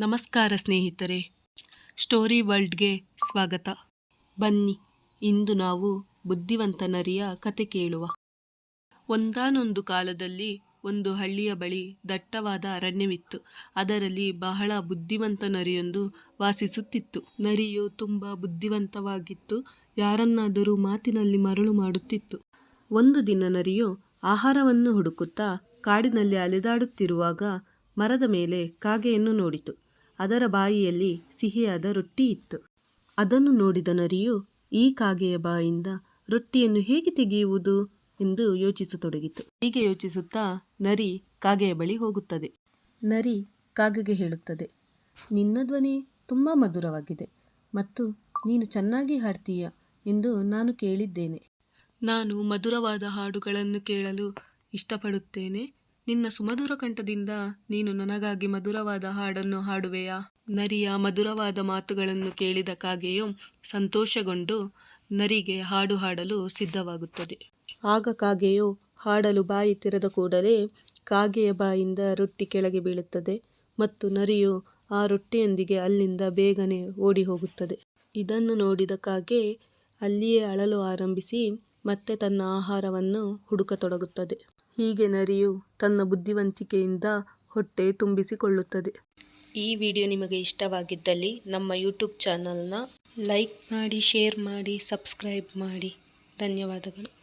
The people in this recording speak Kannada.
ನಮಸ್ಕಾರ ಸ್ನೇಹಿತರೆ. ಸ್ಟೋರಿ ವರ್ಲ್ಡ್ಗೆ ಸ್ವಾಗತ. ಬನ್ನಿ, ಇಂದು ನಾವು ಬುದ್ಧಿವಂತ ನರಿಯ ಕತೆ ಕೇಳುವ. ಒಂದಾನೊಂದು ಕಾಲದಲ್ಲಿ ಒಂದು ಹಳ್ಳಿಯ ಬಳಿ ದಟ್ಟವಾದ ಅರಣ್ಯವಿತ್ತು. ಅದರಲ್ಲಿ ಬಹಳ ಬುದ್ಧಿವಂತ ನರಿಯೊಂದು ವಾಸಿಸುತ್ತಿತ್ತು. ನರಿಯು ತುಂಬ ಬುದ್ಧಿವಂತವಾಗಿತ್ತು. ಯಾರನ್ನಾದರೂ ಮಾತಿನಲ್ಲಿ ಮರಳು ಮಾಡುತ್ತಿತ್ತು. ಒಂದು ದಿನ ನರಿಯು ಆಹಾರವನ್ನು ಹುಡುಕುತ್ತಾ ಕಾಡಿನಲ್ಲಿ ಅಲೆದಾಡುತ್ತಿರುವಾಗ ಮರದ ಮೇಲೆ ಕಾಗೆಯನ್ನು ನೋಡಿತು. ಅದರ ಬಾಯಿಯಲ್ಲಿ ಸಿಹಿಯಾದ ರೊಟ್ಟಿ ಇತ್ತು. ಅದನ್ನು ನೋಡಿದ ನರಿಯು, ಈ ಕಾಗೆಯ ಬಾಯಿಂದ ರೊಟ್ಟಿಯನ್ನು ಹೇಗೆ ತೆಗೆಯುವುದು? ಎಂದು ಯೋಚಿಸತೊಡಗಿತು. ಹೀಗೆ ಯೋಚಿಸುತ್ತಾ ನರಿ ಕಾಗೆಯ ಬಳಿ ಹೋಗುತ್ತದೆ. ನರಿ ಕಾಗೆಗೆ ಹೇಳುತ್ತದೆ, ನಿನ್ನ ಧ್ವನಿ ತುಂಬ ಮಧುರವಾಗಿದೆ ಮತ್ತು ನೀನು ಚೆನ್ನಾಗಿ ಹಾಡ್ತೀಯ ಎಂದು ನಾನು ಕೇಳಿದ್ದೇನೆ. ನಾನು ಮಧುರವಾದ ಹಾಡುಗಳನ್ನು ಕೇಳಲು ಇಷ್ಟಪಡುತ್ತೇನೆ. ನಿನ್ನ ಸುಮಧುರ ಕಂಠದಿಂದ ನೀನು ನನಗಾಗಿ ಮಧುರವಾದ ಹಾಡನ್ನು ಹಾಡುವೆಯಾ? ನರಿಯ ಮಧುರವಾದ ಮಾತುಗಳನ್ನು ಕೇಳಿದ ಕಾಗೆಯು ಸಂತೋಷಗೊಂಡು ನರಿಗೆ ಹಾಡು ಹಾಡಲು ಸಿದ್ಧವಾಗುತ್ತದೆ. ಆಗ ಕಾಗೆಯು ಹಾಡಲು ಬಾಯಿ ತೆರೆದ ಕೂಡಲೇ ಕಾಗೆಯ ಬಾಯಿಂದ ರೊಟ್ಟಿ ಕೆಳಗೆ ಬೀಳುತ್ತದೆ ಮತ್ತು ನರಿಯು ಆ ರೊಟ್ಟಿಯೊಂದಿಗೆ ಅಲ್ಲಿಂದ ಬೇಗನೆ ಓಡಿ ಹೋಗುತ್ತದೆ ಇದನ್ನು ನೋಡಿದ ಕಾಗೆ ಅಲ್ಲಿಯೇ ಅಳಲು ಆರಂಭಿಸಿ ಮತ್ತೆ ತನ್ನ ಆಹಾರವನ್ನು ಹುಡುಕತೊಡಗುತ್ತದೆ. ಹೀಗೆ ನರಿಯು ತನ್ನ ಬುದ್ಧಿವಂತಿಕೆಯಿಂದ ಹೊಟ್ಟೆ ತುಂಬಿಸಿಕೊಳ್ಳುತ್ತದೆ. ಈ ವಿಡಿಯೋ ನಿಮಗೆ ಇಷ್ಟವಾಗಿದ್ದಲ್ಲಿ ನಮ್ಮ ಯೂಟ್ಯೂಬ್ ಚಾನಲ್ನ ಲೈಕ್ ಮಾಡಿ, ಶೇರ್ ಮಾಡಿ, ಸಬ್ಸ್ಕ್ರೈಬ್ ಮಾಡಿ. ಧನ್ಯವಾದಗಳು.